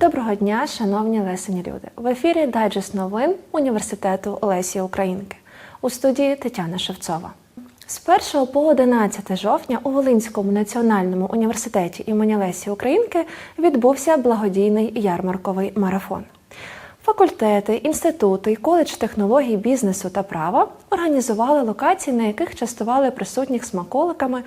Доброго дня, шановні лесені люди. В ефірі Дайджест новин університету Лесі Українки у студії Тетяна Шевцова. З 1 по 11 жовтня у Волинському національному університеті імені Лесі Українки відбувся благодійний ярмарковий марафон. Факультети, інститути і коледж технологій бізнесу та права організували локації, на яких частували присутніх смаколиками,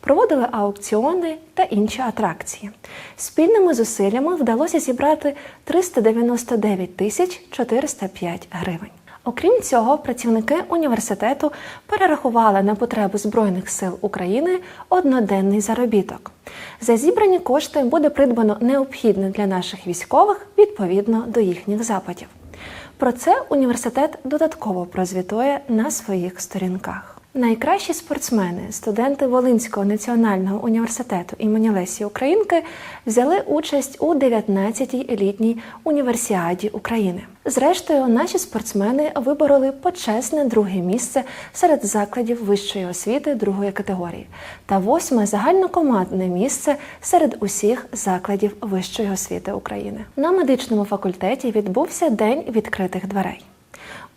проводили аукціони та інші атракції. Спільними зусиллями вдалося зібрати 399 тисяч 405 гривень. Окрім цього, працівники університету перерахували на потреби Збройних сил України одноденний заробіток. За зібрані кошти буде придбано необхідне для наших військових відповідно до їхніх запитів. Про це університет додатково прозвітує на своїх сторінках. Найкращі спортсмени, студенти Волинського національного університету імені Лесі Українки, взяли участь у 19-й елітній універсіаді України. Зрештою, наші спортсмени вибороли почесне друге місце серед закладів вищої освіти другої категорії та восьме загальнокомандне місце серед усіх закладів вищої освіти України. На медичному факультеті відбувся день відкритих дверей.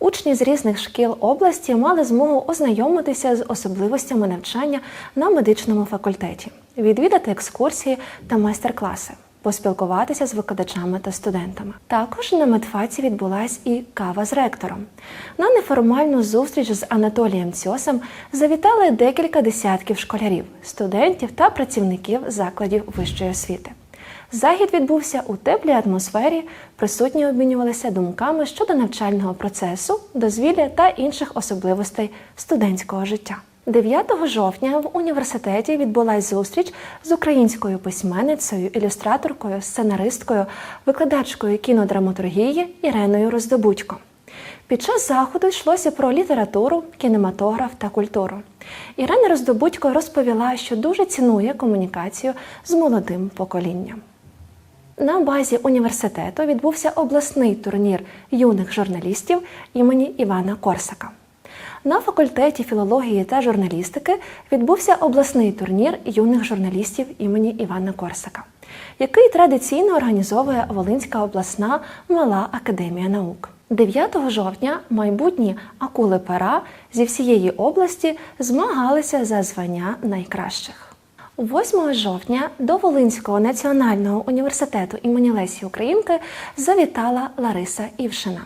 Учні з різних шкіл області мали змогу ознайомитися з особливостями навчання на медичному факультеті, відвідати екскурсії та майстер-класи, поспілкуватися з викладачами та студентами. Також на медфаці відбулась і кава з ректором. На неформальну зустріч з Анатолієм Цьосом завітали декілька десятків школярів, студентів та працівників закладів вищої освіти. Захід відбувся у теплій атмосфері. Присутні обмінювалися думками щодо навчального процесу, дозвілля та інших особливостей студентського життя. 9 жовтня в університеті відбулась зустріч з українською письменницею, ілюстраторкою, сценаристкою, викладачкою кінодраматургії Іреною Роздобудько. Під час заходу йшлося про літературу, кінематограф та культуру. Ірена Роздобудько розповіла, що дуже цінує комунікацію з молодим поколінням. На базі університету відбувся обласний турнір юних журналістів імені Івана Корсака. На факультеті філології та журналістики відбувся обласний турнір юних журналістів імені Івана Корсака, який традиційно організовує Волинська обласна мала академія наук. 9 жовтня майбутні акули пера зі всієї області змагалися за звання найкращих. 8 жовтня до Волинського національного університету імені Лесі Українки завітала Лариса Івшина,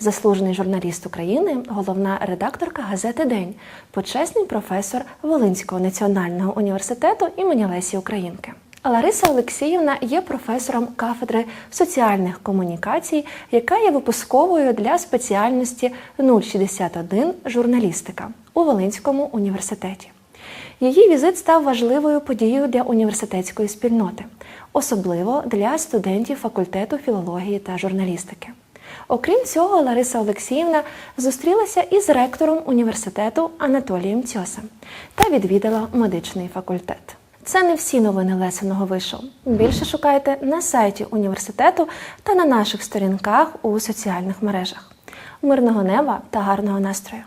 заслужений журналіст України, головна редакторка газети День, почесний професор Волинського національного університету імені Лесі Українки. Лариса Олексіївна є професором кафедри соціальних комунікацій, яка є випусковою для спеціальності 061 журналістика у Волинському університеті. Її візит став важливою подією для університетської спільноти, особливо для студентів факультету філології та журналістики. Окрім цього, Лариса Олексіївна зустрілася із ректором університету Анатолієм Цьосом та відвідала медичний факультет. Це не всі новини Лесеного вишу. Більше шукайте на сайті університету та на наших сторінках у соціальних мережах. Мирного неба та гарного настрою!